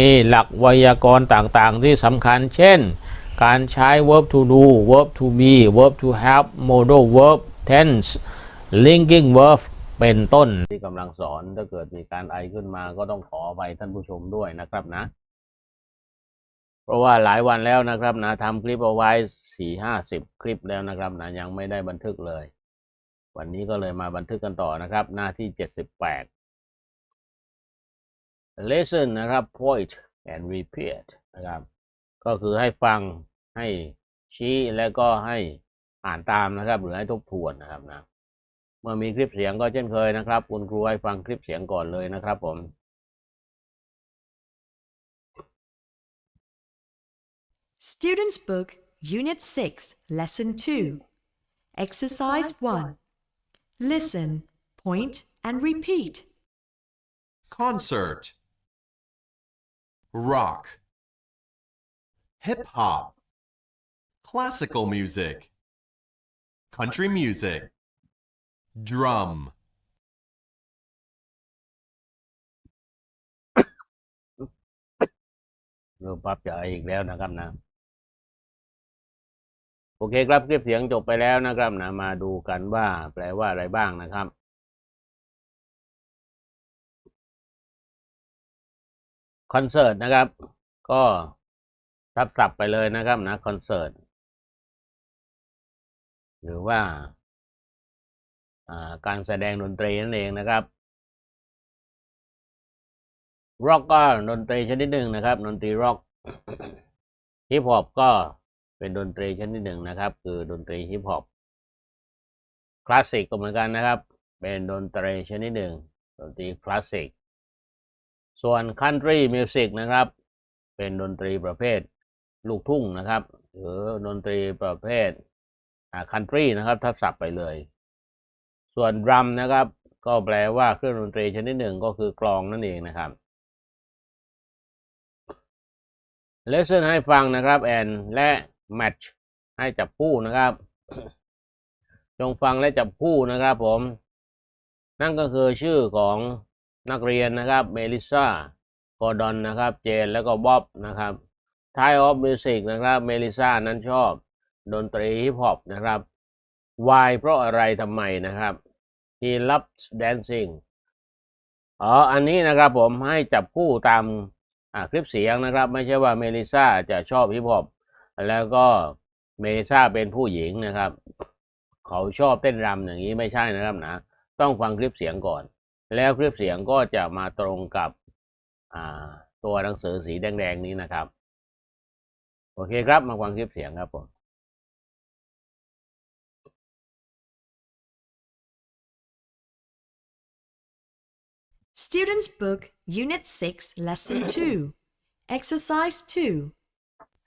มีหลักไวยากรณ์ต่างๆ ที่สำคัญ เช่น การใช้ verb to do verb to be verb to have modal verb tense linking verb เป็นต้น ที่กำลังสอนถ้าเกิดมีการไอขึ้นมาก็ต้องขอไปท่านผู้ชมด้วยนะครับนะ เพราะว่าหลายวันแล้วนะครับนะทำคลิปเอาไว้สี่ห้าสิบคลิปแล้วนะครับนะยังไม่ได้บันทึกเลย วันนี้ก็เลยมาบันทึกกันต่อนะครับ หน้าที่เจ็ดสิบแปด listen นะครับ point and repeat นะครับ ก็คือให้ฟังให้ชี้และก็ให้อ่านตามนะครับ หรือให้ทบทวนนะครับนะเมื่อมีคลิปเสียงก็เช่นเคยนะครับ คุณครูให้ฟังคลิปเสียงก่อนเลยนะครับผม Students' Book, Unit 6, Lesson 2. Exercise 1. Listen, point, and repeat. concert rock hip hop classical music country music drum เริ่มปั๊บจะอีกแล้วนะครับนะ โอเคครับคลิปเสียงจบไปแล้วนะครับนะ มาดูกันว่าแปลว่าอะไรบ้างนะครับ คอนเสิร์ตนะครับ ก็ทับศัพท์ไปเลยนะครับนะคอนเสิร์ตหรือว่าอ่าการแสดงดนตรีนั่นเองนะครับร็อกก็ดนตรีชนิดหนึ่งนะครับ ดนตรีร็อกฮิปฮอปก็เป็นดนตรีชนิดหนึ่งนะครับ คือดนตรีฮิปฮอปคลาสสิกก็เหมือนกันนะครับ เป็นดนตรีชนิดหนึ่งดนตรีคลาสสิก ส่วน country music นะครับ เป็นดนตรีประเภทลูกทุ่งนะครับ หรือดนตรีประเภทอ่า country นะครับ ทับศัพท์ไปเลย ส่วนดรัมนะครับ ก็แปลว่าเครื่องดนตรีชนิดหนึ่งก็คือกลองนั่นเองนะครับ lesson ให้ฟังนะครับ and และ match ให้จับคู่นะครับ จงฟังและจับคู่นะครับผม นั่นก็คือชื่อของ นักเรียนนะครับเมลิซากอร์ดอนนะครับเจนแล้วก็บ๊อบนะครับ Type of Music นะครับเมลิซานั้นชอบ ดนตรีฮิปฮอปนะครับ Why เพราะอะไรทำไมนะครับ He loves dancing อ๋ออันนี้นะครับผมให้จับคู่ตามคลิปเสียงนะครับ ไม่ใช่ว่าเมลิซาจะชอบฮิปฮอปแล้วก็เมลิซาเป็นผู้หญิงนะครับ เขาชอบเต้นรำอย่างนี้ไม่ใช่นะครับนะ ต้องฟังคลิปเสียงก่อน แล้วคลิปเสียงก็จะมาตรงกับตัวหนังสือสีแดงๆนี้นะครับ โอเคครับมาฟังคลิปเสียงครับผม Students' Book, Unit 6, Lesson 2. Exercise 2.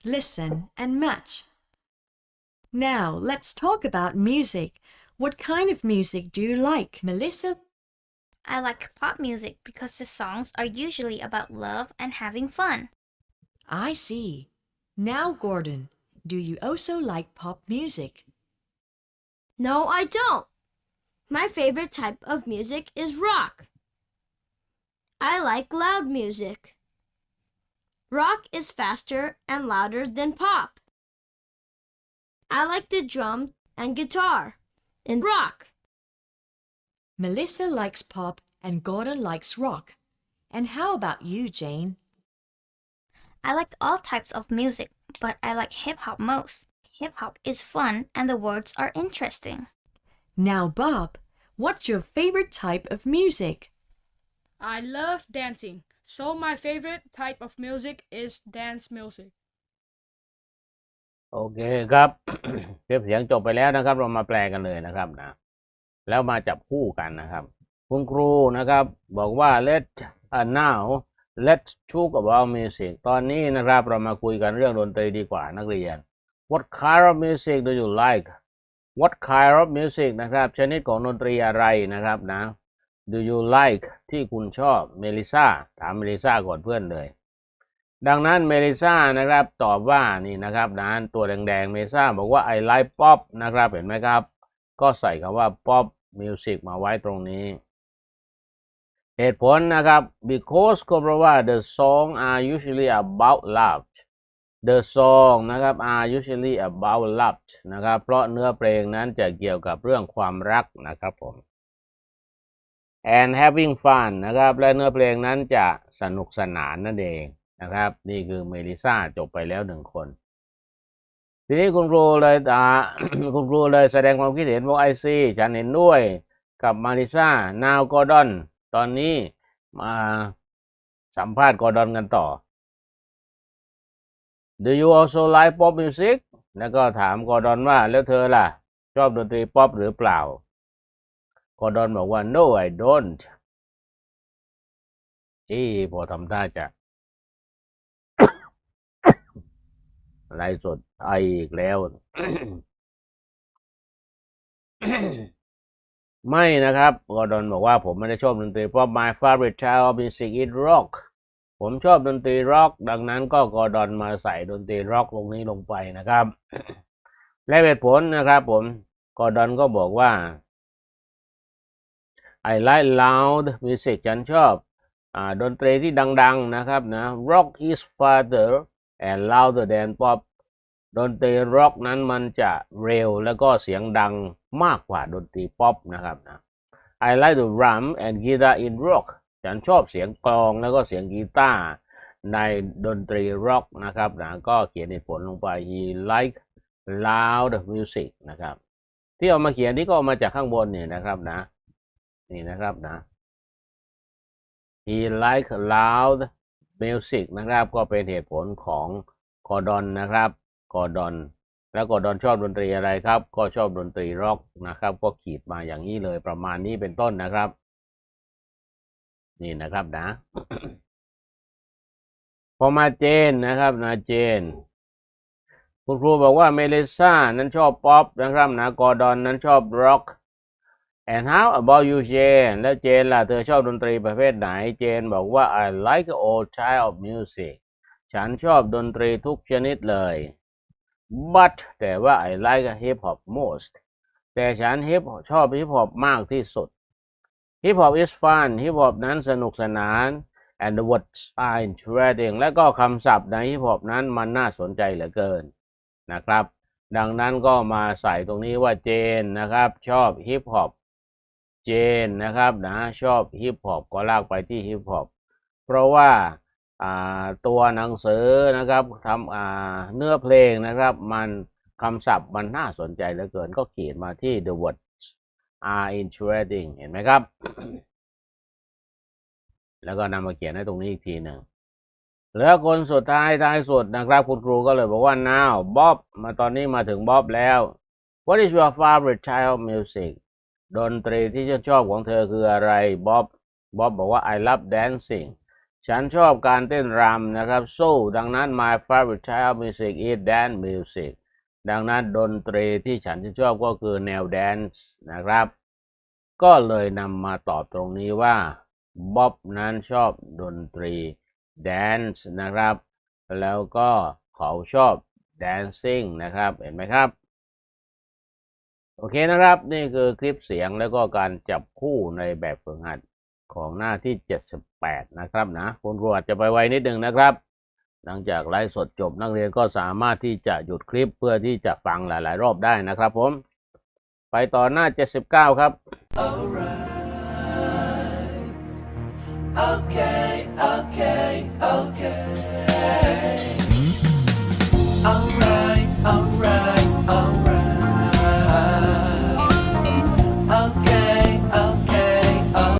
Listen and match. Now, let's talk about music. What kind of music do you like, Melissa? I like pop music because the songs are usually about love and having fun. I see. Now, Gordon, do you also like pop music? No, I don't. My favorite type of music is rock. I like loud music. Rock is faster and louder than pop. I like the drum and guitar in rock. Melissa likes pop and Gordon likes rock. And how about you, Jane? I like all types of music, but I like hip hop most. Hip hop is fun and the words are interesting. Now, Bob, what's your favorite type of music? I love dancing, so my favorite type of music is dance music. โอเคครับ คลิปเสียงจบไปแล้วนะครับ เรามาแปลกันเลยนะครับนะ แล้วมาจับคู่กันนะครับ คุณครูนะครับ บอกว่า let uh, now let's talk about music ตอนนี้นะครับเรามาคุยกันเรื่องดนตรีดีกว่านักเรียน what kind of music do you like what kind of music นะครับ ชนิดของดนตรีอะไรนะครับนะ do you like ที่คุณชอบเมลิซาถามเมลิซาก่อนเพื่อนเลย ดังนั้นเมลิซานะครับตอบว่านี่นะครับนะตัวแดงๆเมลิซาบอกว่า I like pop นะครับเห็นไหมครับ ก็ใส่คำว่า pop music มาไว้ตรงนี้ เหตุผลนะครับ because ก็เพราะว่า the song are usually about love the song นะครับ are usually about love นะครับเพราะเนื้อเพลงนั้นจะเกี่ยวกับเรื่องความรักนะครับผม and having fun นะครับ และเนื้อเพลงนั้นจะสนุกสนานนั่นเองนะครับ นี่คือเมลิซ่าจบไปแล้วหนึ่งคน ทีนี้คุณครูเลยอ่าคุณครูเลยแสดงความคิดเห็นว่าไอซีฉันเห็นด้วยกับมาริซ่านาวกอร์ดอน ตอนนี้มาสัมภาษณ์กอร์ดอนกันต่อ Do you also like pop music แล้วก็ถามกอร์ดอนว่าแล้วเธอล่ะ ชอบดนตรีป๊อปหรือเปล่ากอร์ดอนบอกว่า no I don't ที่พอทำท่าจะ ไลฟ์สดไออีกแล้ว ไม่นะครับกอร์ดอนบอกว่าผมไม่ได้ชอบดนตรีเพราะ my favorite style of music is rock ผมชอบดนตรีร็อก ดังนั้นก็กอร์ดอนมาใส่ดนตรีร็อกลงนี้ลงไปนะครับ และเหตุผลนะครับ ผมกอร์ดอนก็บอกว่า I like loud music ฉันชอบอ่าดนตรีที่ดัง ๆ นะครับนะ rock is father and louder than pop ดนตรีร็อกนั้นมันจะเร็วแล้วก็เสียงดังมากกว่าดนตรีป๊อปนะครับนะ I like the drum and guitar in rock ฉันชอบเสียงกลองแล้วก็เสียงกีตาร์ในดนตรีร็อกนะครับนะก็เขียนเหตุผลลงไป he like loud music นะครับ ที่เอามาเขียนนี่ก็มาจากข้างบนเนี่ยนะครับนะ นี่นะครับนะ he like loud music นะครับ ก็เป็นเหตุผลของกอร์ดอนนะครับกอร์ดอนแล้วกอร์ดอนชอบดนตรีอะไรครับ ก็ชอบดนตรีร็อกนะครับ ก็ขีดมาอย่างนี้เลยประมาณนี้เป็นต้นนะครับ นี่นะครับนะ พอมาเจนนะครับนะเจน คุณครูบอกว่าเมลิซ่านั้นชอบป๊อปนะครับนะกอร์ดอนนั้นชอบร็อก and how about you เจนแล้วเจนล่ะ เธอชอบดนตรีประเภทไหน เจนบอกว่า I like all type of music ฉันชอบดนตรีทุกชนิดเลย but แต่ว่า I like hip hop most แต่ฉัน hip ชอบ hip hop มากที่สุด hip hop is fun hip hop นั้นสนุกสนาน and the words are interesting และก็คำศัพท์ใน hip hop นั้นมันน่าสนใจเหลือเกินนะครับ ดังนั้นก็มาใส่ตรงนี้ว่าเจนนะครับ ชอบ hip hop เจนนะครับนะชอบ hip hop ก็ลากไปที่ hip hop เพราะว่าตัวหนังสือนะครับทำเนื้อเพลงนะครับ มันคำศัพท์มันน่าสนใจเหลือเกินก็เขียนมาที่ the words are interesting เห็นไหมครับ แล้วก็นำมาเขียนให้ตรงนี้อีกทีหนึ่งเหลือคนสุดท้ายท้ายสุดนะครับ คุณครูก็เลยบอกว่า now บ๊อบมาตอนนี้มาถึงบ๊อบแล้ว what is your favorite type of music ดนตรีที่ฉันชอบของเธอคืออะไรบ๊อบบ๊อบบอกว่า I love dancing ฉันชอบการเต้นรำนะครับ so ดังนั้น my favorite type of music is dance music ดังนั้นดนตรีที่ฉันชอบก็คือแนวแดนซ์นะครับ ก็เลยนำมาตอบตรงนี้ว่าบ๊อบนั้นชอบดนตรีแดนซ์นะครับ แล้วก็เขาชอบ dancing นะครับ เห็นไหมครับ โอเคนะครับ นี่คือคลิปเสียงแล้วก็การจับคู่ในแบบฝึกหัดของหน้าที่ 78 นะครับนะคุณครูอาจจะไปไวนิดนึงนะครับ หลังจากไลฟ์สดจบนักเรียนก็สามารถที่จะหยุดคลิปเพื่อที่จะฟังหลาย ๆ รอบได้นะครับผม ไปต่อหน้า 79 ครับ Okay.